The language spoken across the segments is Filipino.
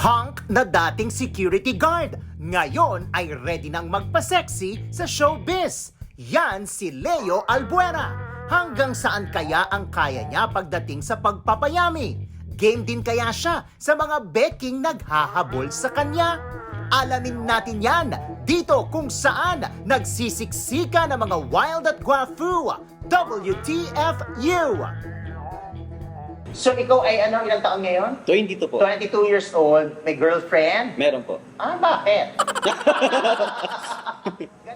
Hunk na dating security guard, ngayon ay ready nang magpa-sexy sa showbiz. Yan si Leo Albuera. Hanggang saan kaya ang kaya niya pagdating sa pagpapayami? Game din kaya siya sa mga beking naghahabol sa kanya? Alamin natin yan dito kung saan nagsisiksika ng mga wild at guafu. WTFU! So ikaw ay ano, ilang taon ngayon? 22 po. 22 years old, may girlfriend? Meron po. Ah, bakit?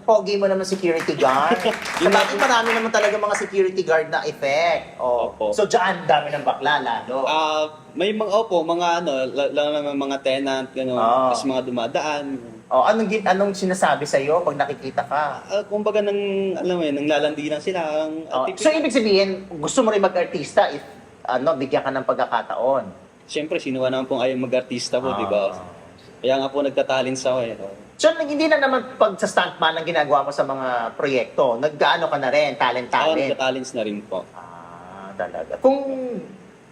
Pogi mo naman security guard. Sa bakit marami naman talaga mga security guard na effect. Oh. Opo. So dyan, dami ng bakla lalo. Ah, may mga opo, mga ano, la- lang naman mga tenant, gano'n, Ah. tapos mga dumadaan. Oh, anong gin- anong sinasabi sa iyo pag nakikita ka? Ah, kumbaga nang alam mo yun, nang lalandi lang sila. Ang, Oh, so ibig sabihin, gusto mo rin mag-artista if ano, bigyan ka ng pagkakataon. Siyempre, sinuwa naman pong ayaw mag-artista po, Ah. di ba? Kaya nga po nagtatalents ako eh. So nag- hindi na naman pag sa stuntman ang ginagawa mo sa mga proyekto, naggaano ka na rin, Ako talent-talent. nagtatalents na rin po. Ah, talaga. Kung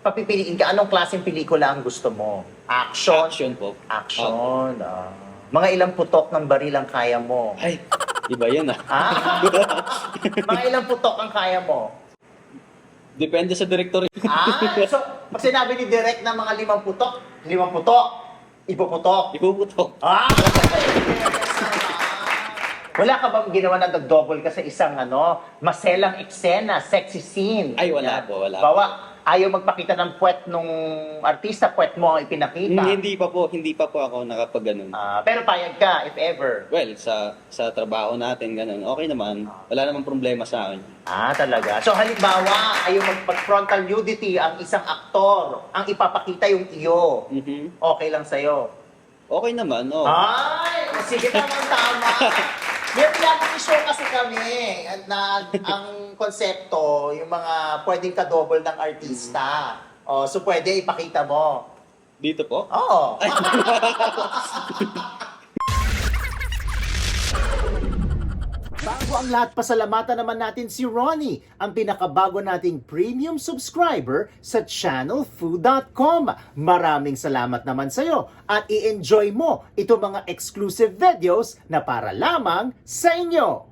papipiliin ka, anong klaseng pelikula ang gusto mo? Action? Action po. Action. ah. Mga ilang putok ng baril ang kaya mo? Ay, iba yan ah. Ha? Mga ilang putok ang kaya mo? Depende sa director. Ah, so pag sinabi ni Direk na mga limang putok, limang putok, ipuputok. Ipuputok. Ah! Wala ka bang ginawa na nag-double ka sa isang ano, maselang eksena, sexy scene? Ay, wala Yan. po, wala. Bawa, ayaw magpakita ng puwet nung artista, puwet mo ang ipinakita. Hindi pa po, hindi pa po ako nakapag ganun. Ah, pero payag ka, if ever. Well, sa sa trabaho natin, ganun, okay naman. Wala namang problema sa akin. Ah, talaga. So halimbawa, ayaw mag-frontal nudity ang isang aktor, ang ipapakita yung iyo. Mhm. Okay lang sa'yo. Okay naman, oh. Ay, sige tamang tama. May reality show kasi kami na ang konsepto, yung mga pwedeng ka-double ng artista. Oh, so pwede ipakita mo. Dito po? Oo. Bago ang lahat, pasalamatan naman natin si Ronnie, ang pinakabago nating premium subscriber sa channelfood.com. Maraming salamat naman sa iyo at i-enjoy mo ito mga exclusive videos na para lamang sa inyo.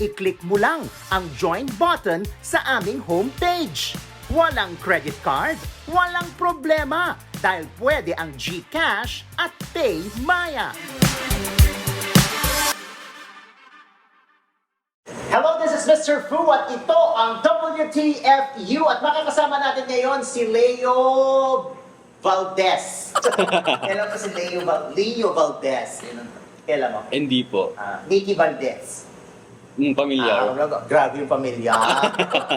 I-click mo lang ang join button sa aming homepage. Walang credit card, walang problema dahil pwede ang GCash at PayMaya. Hello, this is Mr. Fu at ito ang WTFU at makakasama natin ngayon si Leo Valdez. Kailan mo si Leo, Val- Leo Valdez? Kailan mo? Hindi po. Ah, Nikki Valdez. Mm, pamilyar. Ah, grabe yung pamilya.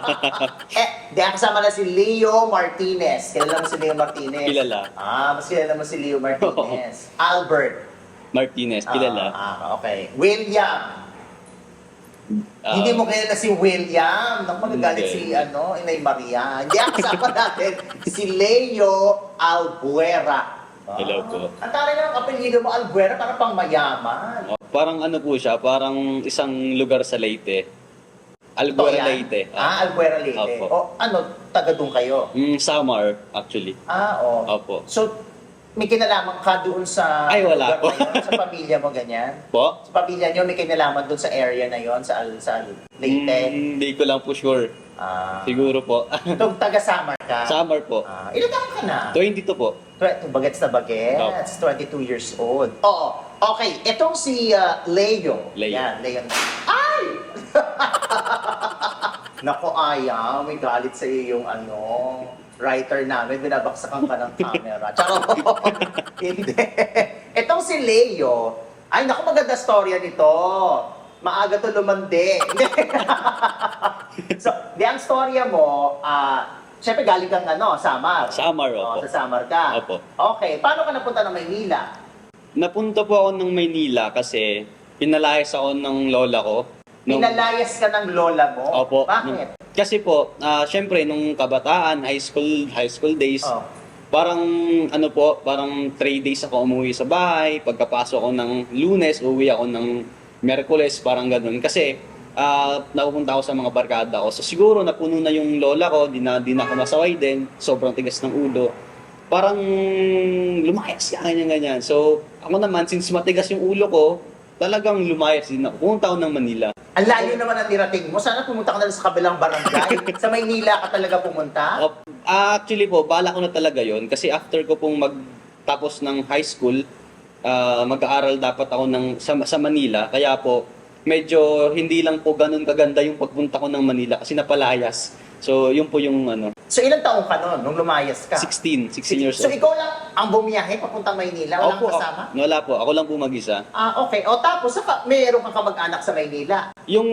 eh, di ang kasama na si Leo Martinez. Kilala mo si Leo Martinez? Kilala. Ah, mas kilala mo si Leo Martinez. Albert. Martinez, kilala. Ah, ah, okay. William. Ah, Hindi mo kilala si William. Naku, magagalit Hindi. si ano, Inay Maria. Hindi ang kasama natin si Leo Albuera. Ah. Hello po. Ang taray ng apelyido mo, Albuera, parang pang mayaman. Parang ano po siya, parang isang lugar sa Leyte. Yan? Leyte. Ah, Albuera Leyte. Opo. O ano, taga doon kayo? Mm, Samar, actually. Ah, oo. Opo. So, may kinalaman ka doon sa Ay, wala lugar po. na yun? sa pamilya mo ganyan? Po? Sa pamilya niyo may kinalaman doon sa area na yon sa Al- sa Leyte? Hmm, Hindi ko lang po sure. Ah, Siguro po. Itong taga Samar ka? Summer po. Ah, ilan taon ka na? 22 po. Tw- Bagets na bagets, 22 years old. Oo. Okay, itong si uh, Leo. Leo. Yan, Leo. Ay! Nako, Aya, may galit sa iyo yung ano, writer namin, binabaksakan ka ng camera. Charot! Hindi. Itong si Leo, ay, naku, maganda storya nito. Maaga to lumandi. Hindi. So, di ang storya mo, ah, syempre galing kang ano, Samar. Samar, Oo, opo. sa Samar ka. Opo. Okay, paano ka napunta ng Maynila? Napunta po ako ng Maynila kasi pinalayas ako ng lola ko. Nung- Pinalayas ka ng lola mo? Opo. Bakit? Nung- kasi po, ah, syempre, nung kabataan, high school, high school days, Oh. parang, ano po, parang 3 days ako umuwi sa bahay. Pagkapasok ko ng lunes, uwi ako ng merkules, parang ganun. Kasi, ah, napupunta ako sa mga barkada ko. So, siguro, napuno na yung lola ko, di na, di na ako masaway din. Sobrang tigas ng ulo. Parang lumayas ka, ganyan-ganyan. So, ako naman, since matigas yung ulo ko, talagang lumayas din ako. Pumunta ako ng Manila. Ang layo naman ang nirating mo. Sana pumunta ka na sa kabilang barangay. sa Maynila ka talaga pumunta? Ah, actually po, bala ko na talaga yon kasi after ko pong magtapos ng high school, ah, mag-aaral dapat ako ng, sa, sa Manila. Kaya po, medyo hindi lang po ganun kaganda yung pagpunta ko ng Manila kasi napalayas. So, yun po yung ano, So, ilang taong ka noon nung lumayas ka? 16, 16 years So, old. ikaw lang ang bumiyahe papuntang Maynila? Walang Opo, kasama? ako- wala po, ako lang po mag-isa. Ah, okay. O tapos, saka, mayroon kang kamag-anak sa Maynila. Yung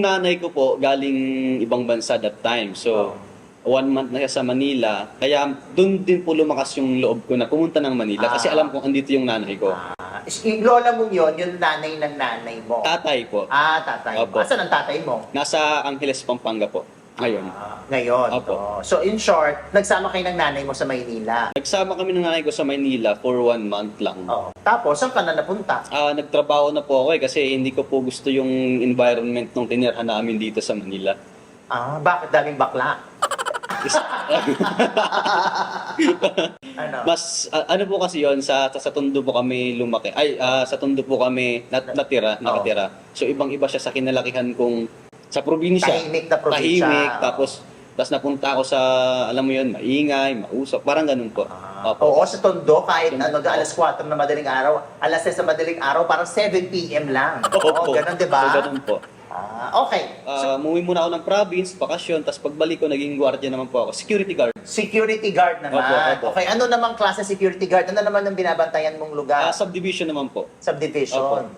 nanay ko po, galing ibang bansa that time. So, one month na siya sa Manila. Kaya doon din po lumakas yung loob ko na pumunta ng Manila. Kasi Ah. alam kong andito yung nanay ko. Ah, is- yung lola mo yun, yung nanay ng nanay mo. Tatay po. Ah, tatay mo. Opo. Asan ang tatay mo? Nasa Angeles, Pampanga po. Ngayon. Ah, ngayon. Opo. Oh. So, in short, nagsama kayo ng nanay mo sa Maynila. Nagsama kami ng nanay ko sa Maynila for one month lang. Oh. Tapos, saan ka na napunta? Ah, nagtrabaho na po ako eh kasi hindi ko po gusto yung environment nung tinirhan namin dito sa Manila. Ah, bakit daming bakla? Ano? Mas ah, ano po kasi yon sa, sa sa Tondo po kami lumaki. Ay, ah, sa Tondo po kami nat, natira, Oo. nakatira. So ibang-iba siya sa kinalakihan kong sa probinsya. Tahimik na probinsya. Tahimik, tapos tapos napunta ako sa alam mo yon, maingay, mausap, parang ganun po. Ah, Opo. oo, sa Tondo, kahit Tondo. ano, alas 4 na madaling araw, alas 6 na madaling araw, parang 7 p.m. lang. Oo, Opo. ganun, di ba? So, ganun po. Ah, okay. Ah, umuwi muna ako ng province, bakasyon, tapos pagbalik ko, naging gwardiya naman po ako. Security guard. Security guard naman. Opo, opo. Okay, ano namang klase security guard? Ano naman ang binabantayan mong lugar? Ah, subdivision naman po. Subdivision. Opo.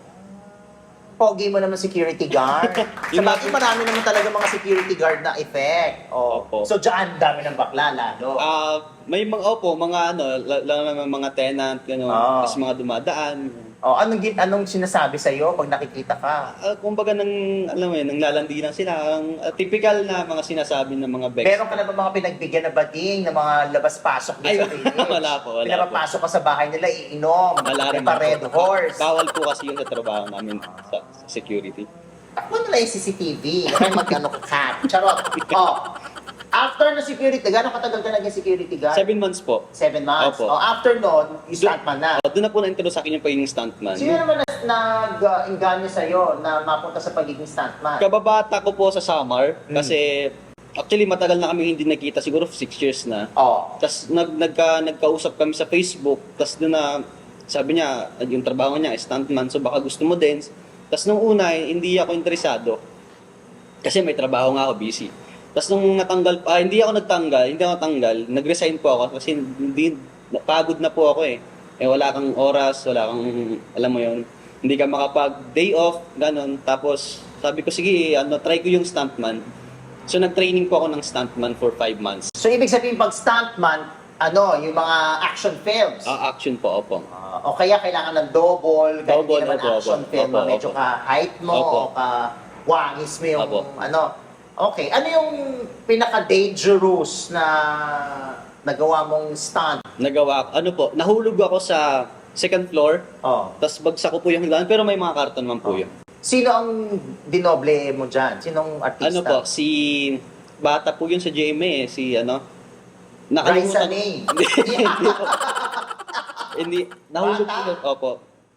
Pogi mo naman security guard. sa Yung bagay, marami naman talaga mga security guard na effect. Oh. Opo. So, dyan, dami ng bakla, lalo. Ah, may mga opo, mga ano, la- mga tenant, gano'n, Ah. tapos mga dumadaan. Oh, anong, gin- anong sinasabi sa'yo pag nakikita ka? Ah, kumbaga nang alam mo yun, nang lalandi lang sila, ang ah, typical na mga sinasabi ng mga Bex. Meron ka na ba mga pinagbigyan na bading na mga labas-pasok doon Ay, sa village? wala po, wala Pinapapasok ka sa bahay nila, iinom. Wala rin po. red horse. Bawal po kasi yung sa trabaho namin sa, sa security. Takbo nila yung CCTV. Kaya mag-ano ka cat. Charot. Oh. After na security, gano'ng katagal ka naging security guard? Seven months po. Seven months. Opo. Oh, after nun, you stuntman na. Oh, doon na po na-intro sa akin yung pagiging stuntman. Sino naman na- nag-engganyo sa'yo na mapunta sa pagiging stuntman? Kababata ko po sa Hmm. kasi actually matagal na kami hindi nakita, siguro six years na. Oh. Tapos nag, nagka, nagkausap kami sa Facebook, tapos doon na, sabi niya, yung trabaho niya, stuntman, so baka gusto mo din. Tapos nung una, eh, hindi ako interesado. Kasi may trabaho nga ako, busy. Tapos nung natanggal, ah, hindi ako nagtanggal, hindi ako natanggal, nag-resign po ako kasi hindi, pagod na po ako eh. Eh wala kang oras, wala kang, alam mo yon hindi ka makapag day off, ganun. Tapos sabi ko, sige, ano, try ko yung stuntman. So nag-training po ako ng stuntman for five months. So, ibig sabihin, pag stuntman, ano, yung mga action films. Ah, action po, opong. Ah, o kaya kailangan ng double, kahit Double, hindi naman opo, action opo. film, Opo, medyo opo. ka height mo, Opo. o ka wangis mo yung Opo. ano. Okay, ano yung pinaka-dangerous na nagawa mong stunt? Nagawa, ano po, nahulog ako sa second floor, Oh. tapos bagsak ko po yung hagdan, pero may mga karton man po Oh. yun. Sino ang dinoble mo dyan? Sinong artista? Ano po, si bata po yun sa GMA eh, si ano, Raisa nakalimutan. May. Hindi, hindi po. Hindi, nahulog Bata? po. Opo.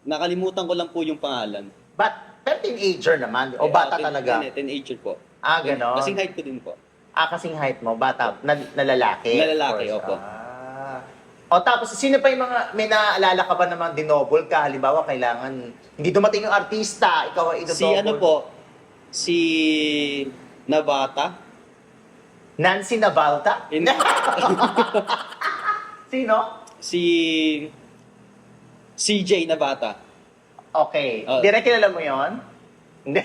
Nakalimutan ko lang po yung pangalan. But, pero teenager naman. O Eh, bata ah, teen- talaga. teen- Teenager po. Ah, ganon. Kasing height ko din po. Ah, kasing height mo, bata, na, na lalaki. Na lalaki, of course. opo. Ah. O tapos, sino pa yung mga, may naalala ka ba namang dinobol ka? Halimbawa, kailangan, hindi dumating yung artista, ikaw ay idodobol. Si ano po, si Navata. Nancy Navalta? Hindi. Sino? si CJ Navata. Okay. Oh. Direct kilala mo yon? Hindi.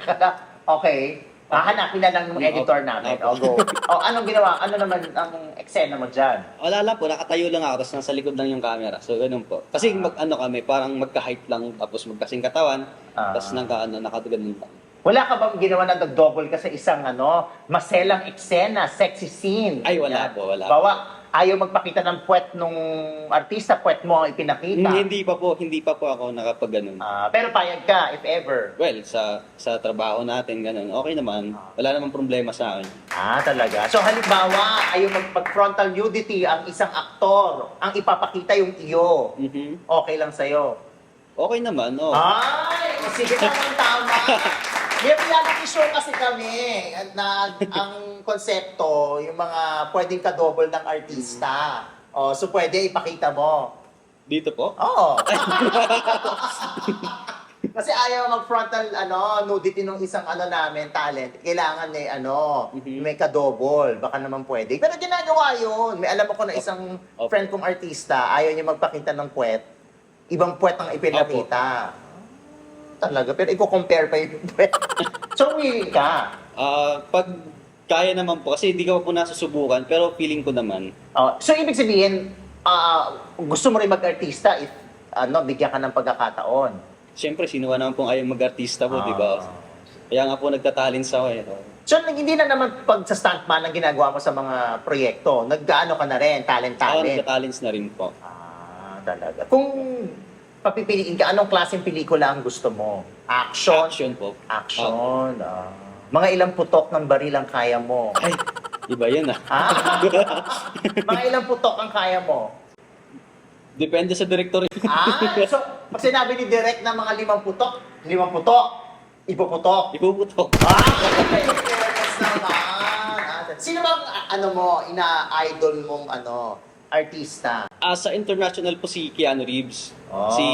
okay. Hahanapin na lang yung editor namin. O, go. O, anong ginawa? Ano naman ang eksena mo dyan? Wala lang po, nakatayo lang ako, tapos nasa likod lang yung camera. So, ganun po. Kasi Ah. mag, ano kami, parang magka-height lang, tapos magkasing katawan, Ah. tapos naka, ano, nakatugan lang. Wala ka bang ginawa na nag-double ka sa isang ano, maselang eksena, sexy scene? Ay, wala Yan. po, wala Bawa, ayaw magpakita ng puwet nung artista, puwet mo ang ipinakita. Hmm, hindi pa po, hindi pa po ako nakapag ganun. Ah, pero payag ka, if ever. Well, sa sa trabaho natin, ganun, okay naman. Wala namang problema sa akin. Ah, talaga. So halimbawa, ayaw mag- mag-frontal nudity ang isang aktor, ang ipapakita yung iyo. Mhm. Okay lang sa'yo. Okay naman, oh. Ay, sige tamang tama. May reality show kasi kami at na ang konsepto, yung mga pwedeng ka-double ng artista. Oh, so pwede ipakita mo. Dito po? Oo. kasi ayaw mag-frontal ano, nudity ng isang ano namin, talent. Kailangan eh, ano, Mhm. may ka-double. Baka naman pwede. Pero ginagawa yun. May alam ako na isang Opo. friend kong artista, ayaw niya magpakita ng puwet. Ibang puwet ang ipinakita. Talaga. Pero i-compare pa yung puwet. so, willing ka. Ah, pag kaya naman po, kasi hindi ko pa po nasusubukan, pero feeling ko naman, Oh, so, ibig sabihin, ah, gusto mo rin mag-artista if ano, bigyan ka ng pagkakataon. Siyempre, sino ka naman pong ayaw mag-artista po, di ba? Ah. Kaya nga po nagtatalents ako eh. So, nag- hindi na naman pag sa stuntman ang ginagawa mo sa mga proyekto. Nag-ano ka na rin, Ako talent-talent. nagtatalents na rin po. Ah, talaga. Kung papipiliin ka, anong klaseng pelikula ang gusto mo? Action? Action po. Action. ah. Mga ilang putok ng baril ang kaya mo? Ay, iba yan ah. Ah? mga ilang putok ang kaya mo? Depende sa director. Ah, so pag sinabi ni Direk na mga limang putok, limang putok, ipuputok. Ipuputok. Ah, okay. Naman. Ah, Sino bang ah, ano mo, ina-idol mong ano, artista? Ah, sa international po si Keanu Reeves. Si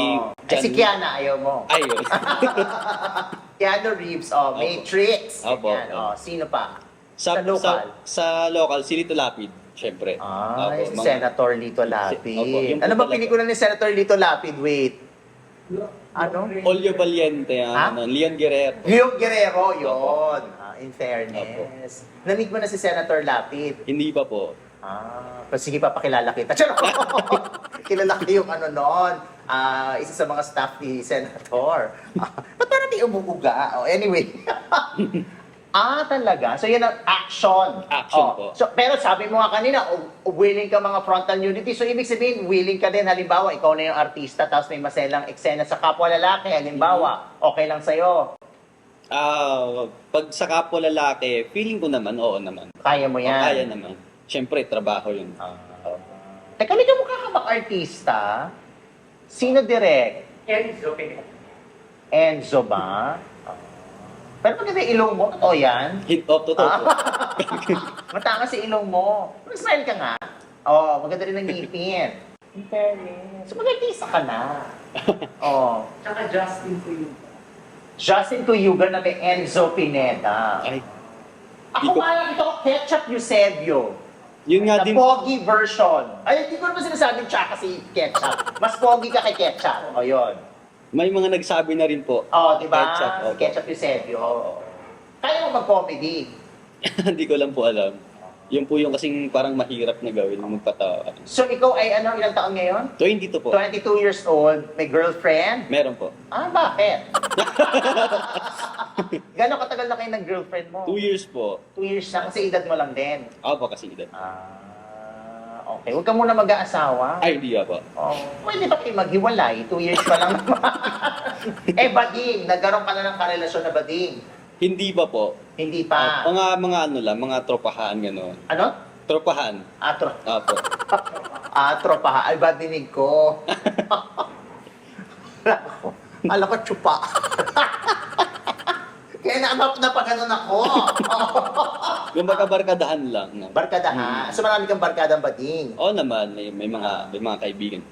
eh, si Kiana, ayaw mo. Ayun. Keanu Reeves, oh, Opo. Matrix. Opo. Ganyan, oh, sino pa? sa, Sa local? Sa, sa local, si Lito Lapid. Siyempre. Ah, Opo, si mga- Senator Lito Lapid. Opo, yun po ano ba talaga. pelikula ni Senator Lito Lapid? Wait. Ano? Olio Valiente, Ha? ano, Leon Guerrero. Leon Guerrero, yon. Ah, in fairness. Namit mo na si Senator Lapid. Hindi pa po. Ah, pero sige pa, pakilala kita. Charot! Kilala ko yung ano noon. Ah, isa sa mga staff ni Senator. Ah, ba't parang may umuuga? Oh, anyway. ah, talaga? So yan ang action. Action Oh, po. So, pero sabi mo nga kanina, u- willing ka mga frontal nudity. So ibig sabihin, willing ka din. Halimbawa, ikaw na yung artista, tapos may maselang eksena sa kapwa lalaki. Halimbawa, okay lang sa'yo. Ah, pag sa kapwa lalaki, feeling ko naman, oo naman. Kaya mo yan. Kaya naman. Siyempre, trabaho yun. Ah. Teka, may kamukha ka bang artista? Sino direct? Enzo Pineda. Enzo ba? Ah. Pero maganda yung ilong mo, totoo yan? Hit oh, totoo po. Matanga si ilong mo. Mag-smile ka nga. Oo, oh, maganda rin ang ngipin. In fairness. So, mag-artista ka na. Oh. Tsaka Justin Tuyuga. Justin Tuyugan na may Enzo Pineda. Ay, Ako Di ko- nga lang ito, Ketchup Eusebio. Yun nga din. pogi version. Ay, hindi ko naman sinasabing tsaka si Ketchup. Mas pogi ka kay Ketchup. O, yun. May mga nagsabi na rin po. Oh, di ba? Ketchup, opo. Ketchup Eusebio. Kaya mo mag-comedy. Hindi ko lang po alam. Yun po yung kasing parang mahirap na gawin, magpatawa. So, ikaw ay ano, ilang taon ngayon? 22 po. 22 years old, may girlfriend? Meron po. Ah, bakit? Gano'ng katagal na kayo ng girlfriend mo? 2 years po. Two years na, kasi edad mo lang din. Ako po kasi edad. Ah, okay. Huwag ka muna mag-aasawa. Ay, hindi po. Oh, pwede ba kayo maghiwalay? Two years pa lang naman. eh, bading. Nagkaroon ka na ng karelasyon na bading. Hindi pa po. Hindi Ah, pa. mga mga ano lang, mga tropahan gano'n. ano? Tropahan. Atro. Apo. Ah, tropa. Ay, ba dinig ko? Alam ko, tsupa. Kaya na, napaganon ako. Yung magkabarkadahan lang. No? barkada ha? So marami kang barkadang bading. Oo naman, may, may mga may mga kaibigan.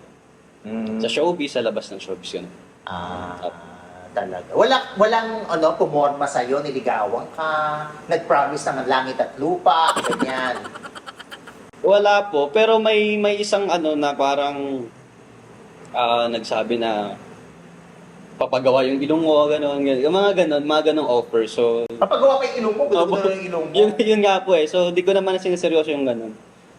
Sa showbiz, sa labas ng showbiz yun. Ah, talaga. Wala, walang ano, pumorma sa'yo, niligawan ka, nag-promise ng langit at lupa, ganyan. Wala po, pero may may isang ano na parang ah, nagsabi na papagawa yung ilong mo, gano'n, gano'n. Yung mga gano'n, mga gano'ng offer. So, Papagawa pa yung ilong mo, gusto Opo. yung ilong mo. yun, yun nga po eh. So, di ko naman siniseryoso yung gano'n.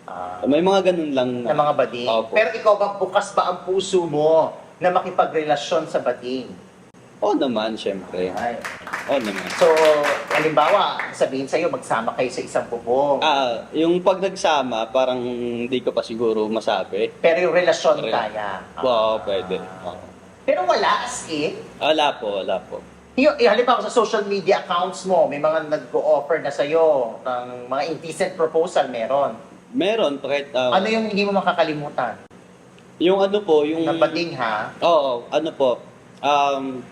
Ah, May mga gano'n lang na mga bading. Opo. Pero ikaw ba, bukas ba ang puso mo na makipagrelasyon sa bading? Oo naman, syempre. Ay. Oo naman. So, halimbawa, sabihin sa'yo, magsama kayo sa isang bubong. Ah, yung pag nagsama, parang hindi ko pa siguro masabi. Pero yung relasyon Re- kaya. Ah. pwede. Oo. Pero wala as in. Wala po, wala po. Yung, yung halimbawa sa social media accounts mo, may mga nag-o-offer na sa'yo ng mga indecent proposal, meron. Meron, kahit, ah, Ano yung hindi mo makakalimutan? yung ano po, yung... Na bading ha? Oo, ano po, um,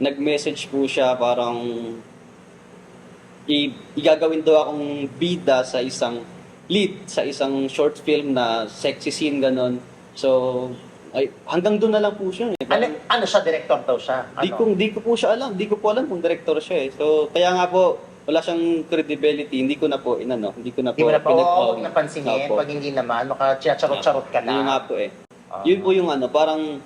nag-message po siya parang i- igagawin daw akong bida sa isang lead sa isang short film na sexy scene ganon. So, ay, hanggang doon na lang po siya. Eh. Ano, Parang, ano siya, director daw siya? Ano? di, ko, di ko po siya alam. Di ko po alam kung director siya eh. So, kaya nga po, wala siyang credibility. Hindi ko na po, inano, hindi ko na po Hindi mo na pa, pinag- oo, huwag napansinin. Opo. Pag hindi naman, makachacharot-charot ka Yun nga lang. po eh. Ah. Yun po yung ano, parang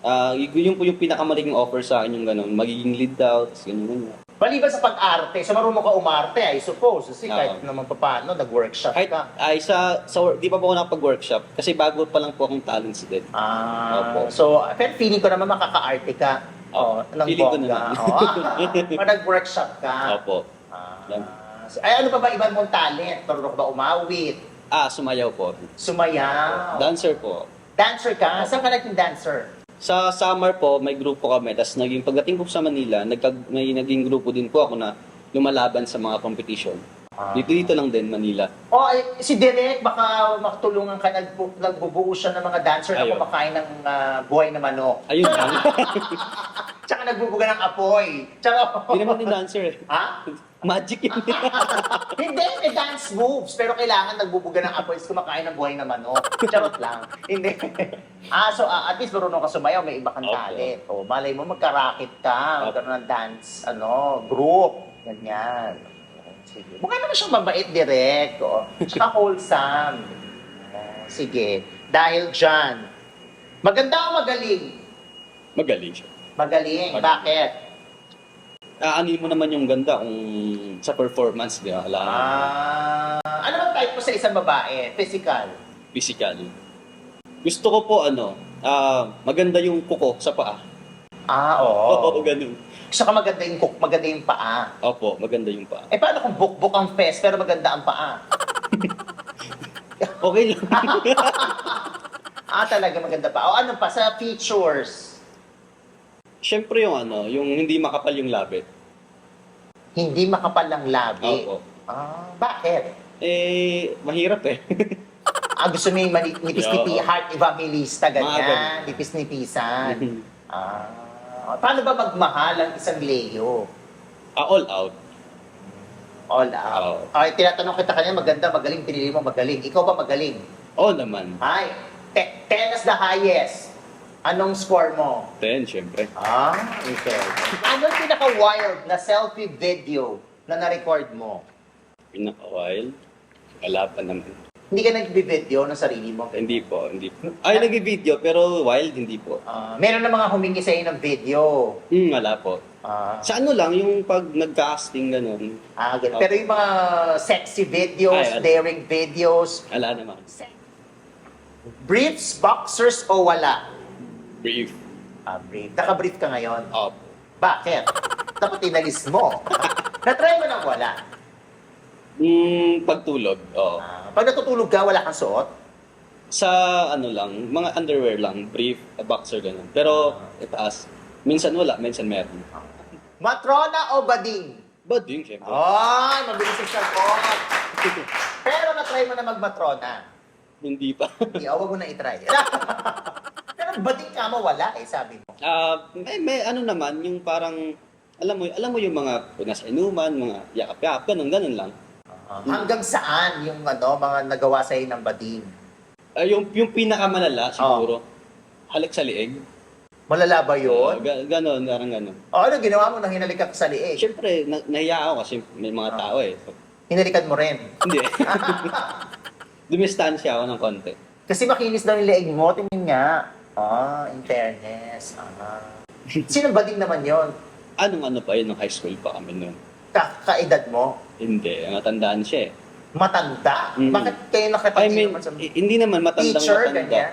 ah, yun po yung pinakamaling offer sa akin yung ganun. Magiging lead daw, tapos ganun ganun. Maliban sa pag-arte, so marunong ka umarte, I suppose. Kasi Oo. kahit naman pa paano, nag-workshop Kahit ka. ay sa, sa wor- di pa po ako nakapag-workshop kasi bago pa lang po akong talents din. Ah, Opo. so, pero feeling ko naman makaka-arte ka. Oh, ng Feeling ko bongga. naman. Oh, pag nag-workshop ka. Opo. Ah, Yan. ay, ano pa ba ibang mong talent? Marunong ka ba umawit? Ah, sumayaw po. Sumayaw? Dancer po. dancer ka? Saan ka naging dancer? Sa summer po, may grupo kami. Tapos naging pagdating ko sa Manila, nagka, may naging grupo din po ako na lumalaban sa mga competition. Ah. Dito dito lang din, Manila. Oh, ay, si Derek, baka makatulungan ka, nagbu- nagbubuo siya ng mga dancer na Ayun. kumakain ng ah, buhay na manok. Ayun lang. Tsaka nagbubuga ng apoy. Tsaka, Hindi naman din dancer eh. ha? Magic yun. Hindi, may dance moves. Pero kailangan nagbubuga ng apoy is kumakain ng buhay na manok. Charot lang. Hindi. ah, so ah, at least marunong ka sumayaw, may iba kang Opo. talent. O, malay mo, magkarakit ka, magkaroon ng dance, ano, group. Ganyan. Sige. Mukha naman siyang mabait direct. O. Tsaka wholesome. O, sige. Dahil dyan, maganda o magaling? Magaling siya. Magaling. Magaling. Bakit? Aanin mo naman yung ganda kung sa performance, di ba? Ala, Ah, ano bang type mo sa isang babae? Physical? physical. Gusto ko po ano, ah, maganda yung kuko sa paa. Ah, Oo, oo. ganun. Saka maganda yung cook, maganda yung paa. Opo, maganda yung paa. Eh, paano kung bukbuk ang fest pero maganda ang paa? Okay lang. Ah, talaga maganda pa. O ano pa, sa features, Siyempre yung ano, yung hindi makapal yung labit. hindi makapal ang labi. Opo. Ah, bakit? Eh, mahirap eh. Ah, gusto mo yung mani- nipis-nipi, Oo. heart evangelista, ganyan. Nipis-nipisan. Ah, paano ba magmahal ang isang Leo? ah, all out. All out. Oo. Ay, tinatanong kita kanina, maganda, magaling, pinili mo magaling. Ikaw ba magaling? Oo naman. Ay, te- 10 is the highest. Anong score mo? Then, siyempre. Ah, okay. Ano yung pinaka-wild na selfie video na na-record mo? Pinaka-wild. Wala pa naman. Hindi ka nag-video ng sarili mo? Hindi po, hindi po. Ay, nag-video, pero wild, hindi po. Ah, meron na mga humingi sa'yo ng video. Hmm, wala po. Ah, Sa ano lang, yung pag nag-casting ganun, ah, ganun. Pero yung mga sexy videos, Ay, ano? daring videos, wala naman. briefs, boxers o wala? Brief. Ah, brief. Naka-brief ka ngayon. Opo. Bakit? Dapat inalis mo. Na-try mo na wala. Hmm, pagtulog, oo. Ah, pag natutulog ka, wala kang suot? Sa ano lang, mga underwear lang, brief, a boxer ganun. Pero, itaas. Minsan wala, minsan meron. Matrona o bading? Bading, syempre. Ay, mabilis yung sagot. Pero na-try mo na magmatrona. Hindi pa. Hindi, oh, wag mo na itry. Pero bading ka mo, wala eh, sabi mo. Ah, may, may ano naman, yung parang, alam mo, alam mo yung mga nasa inuman, mga yakap-yakap, ganun, ganun lang. Hanggang saan yung ano, mga nagawa sa'yo ng bading? Ah, yung, yung pinakamalala, siguro, halik sa lieg. Malala ba yun? ga- ganun, parang ganun. O ano ginawa mo nang hinalikan ka sa liig? Siyempre, na, nahiya ako kasi may mga Ah. tao eh. Hinalikan mo rin. hindi. Dumistansya ako ng konti. Kasi makinis daw yung leeg mo, tingin nga. Ah, in fairness. Ah. Sino bading naman yon? Anong ano pa yun, nung high school pa kami noon. Ka kaedad mo? Hindi, matandaan siya eh. Matanda? Mm. Bakit kayo I nakatingin mean, naman sa... i- hindi naman matandang Teacher, matanda. ganyan?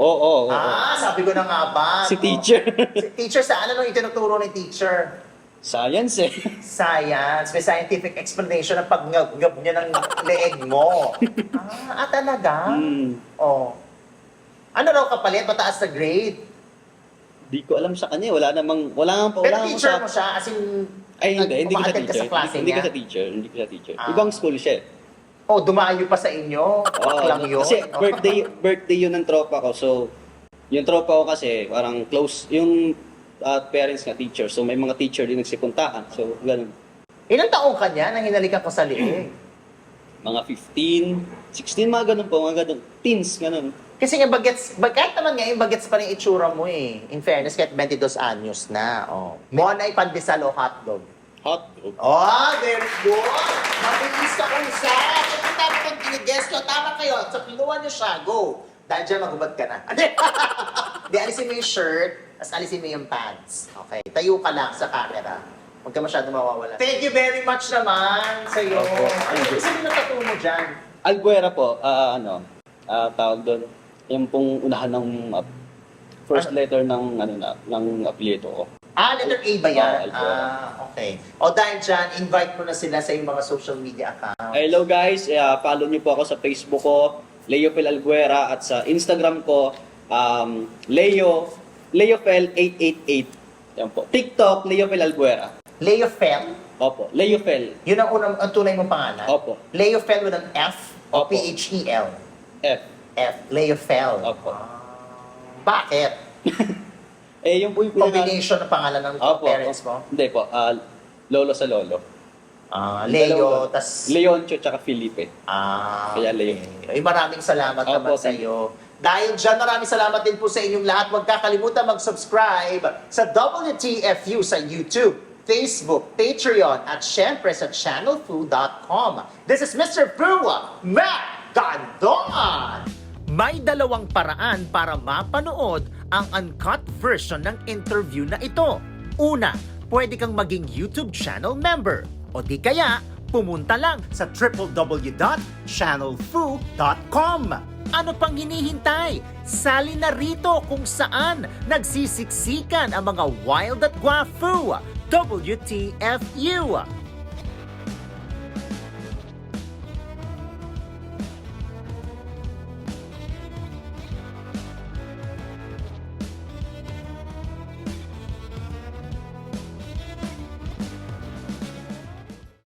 Oo, oo, oo. Ah, sabi ko na nga ba? si no? teacher. Si teacher, saan ano yung tinuturo ng teacher? Science eh. Science. May scientific explanation ng pag-ngab niya ng leeg mo. ah, ah, talaga? Hmm. Oh. Ano raw kapalit? Mataas na grade? Di ko alam sa kanya. Wala namang, wala namang, Pero wala namang teacher sa... mo siya, as in... Ay, hindi. Hindi ko sa umattend ka teacher. sa klase Hindi, ko niya? sa teacher. Hindi ko sa teacher. Ah. Ibang school siya eh. Oh, dumayo pa sa inyo? Oo, Baklang yun? Kasi Oh. birthday, birthday yun ng tropa ko. So, yung tropa ko kasi, parang close, yung uh, parents nga teacher. So, may mga teacher din nagsipuntahan. So, ganun. Ilang taong ka niya nang hinalikan ko sa liig? Mga 15, 16, mga ganun po, mga ganun. Teens, ganun. Kasi nga bagets, bag, kahit naman ngayon bagets pa rin itsura mo eh. In fairness, kahit 22 anyos na. Oh. Mona ay pandesal o hotdog. Hot dog. Oh, very good! Mabilis ka kung sa! Kung tama kang tinigest ko, tama kayo. So, kinuha niyo siya. Go! Dahil dyan, magubad ka na. Hindi, alisin mo yung shirt, tapos alisin mo yung pants. Okay, tayo ka lang sa camera. Huwag ka masyado mawawala. Thank you very much naman sa iyo. Opo. Ano yung tattoo mo dyan? Alguera po, ah, ano, ah, tawag doon. Yung pong unahan ng ah, first Ano? letter ng ano na ng apelyido ko. Ah, letter A ba yan? Oo, Alvaro. ah, okay. O dahil dyan, invite mo na sila sa iyong mga social media accounts. Hello guys, uh, follow niyo po ako sa Facebook ko, Leo Pel Alguera at sa Instagram ko um, Leo Leopel888. Yan po. TikTok Leo Pel Alguera. Leo Fel, Opo, Leo Pel. yun ang unang ang tunay mong pangalan? Opo. Leo Fel with an F o Opo. P-H-E-L? F. F, Leo Fel. Opo. Bakit? Eh yung po yung pinaka- Combination ng pangalan ng Opo. parents mo? Hindi po, ah, lolo sa lolo. Ah, Leo, dalawa. tas... Leoncho tsaka Felipe. Ah, Kaya Leo. okay. Ay, maraming salamat Opo, naman sa thank iyo. Dahil dyan, maraming salamat din po sa inyong lahat. Huwag kakalimutan mag-subscribe sa WTFU sa YouTube, Facebook, Patreon, at syempre sa channelfu.com. This is Mr. Fu Mac Gandon! May dalawang paraan para mapanood ang uncut version ng interview na ito. Una, pwede kang maging YouTube channel member. O di kaya, pumunta lang sa www.channelfu.com. Ano pang hinihintay? Sali na rito kung saan nagsisiksikan ang mga wild at guafu. WTFU.